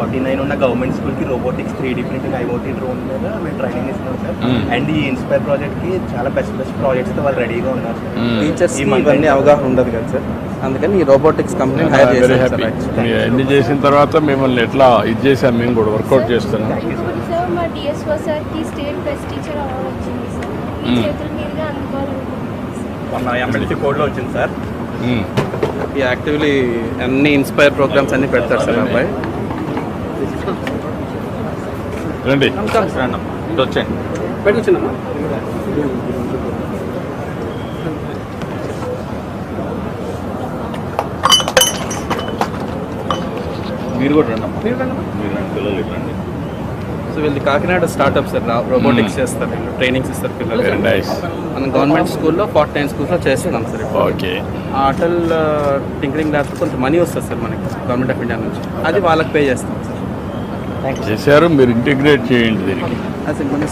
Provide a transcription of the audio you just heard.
Forty nine ఉన్న government స్కూల్కి robotics three D printing IoT drone మీద మేము ట్రైనింగ్ ఇస్తున్నాం సార్. Hmm. అండ్ ఈ ఇన్స్పైర్ ప్రాజెక్ట్కి చాలా బెస్ట్ బెస్ట్ ప్రాజెక్ట్స్తో వాళ్ళు రెడీగా ఉన్నారు సార్. Hmm. టీచర్స్ ఈ month ఇవన్నీ అవగాహన ఉండదు కదా సార్. అందుకని ఈ రోబోటిక్స్ కంపెనీ హైర్ చేశారు అన్ని చేసిన తర్వాత మిమ్మల్ని ఎట్లా ఇది చేసాం మేము కూడా వర్కౌట్ చేస్తున్నాం. మా డిఎస్ఓ సార్కి స్టేట్ బెస్ట్ టీచర్ అవార్డు వచ్చింది సార్. చేతుల మీదుగా అందుకోవాలనుకుంటున్నాను మన ఎమ్మెల్సీ కోడ్లో వచ్చింది సార్. ఈ యాక్టివ్లీ అన్ని ఇన్స్పైర్ ప్రోగ్రామ్స్ అన్ని పెడతారు సార్ అబ్బాయి. రండి. వచ్చండి పెట్టించినమ్మా మీరు కూడా రండి మీరు రండి. రండి పిల్లలు రండి. సో వీళ్ళు కాకినాడ స్టార్ట్అప్ సార్. రోబోటిక్స్ చేస్తారు. వీళ్ళు ట్రైనింగ్స్ ఇస్తారు పిల్లలు. మన గవర్నమెంట్ స్కూల్లో ఫార్టీ నైన్ స్కూల్స్లో చేస్తున్నాం సార్. ఓకే. ఆ అటల్ టింకరింగ్ ల్యాబ్స్ కొంత మనీ వస్తుంది సార్ మనకి గవర్నమెంట్ ఆఫ్ ఇండియా నుంచి. అది వాళ్ళకి పే చేస్తాం చేశారు మీరు ఇంటిగ్రేట్ చేయండి దీనికి.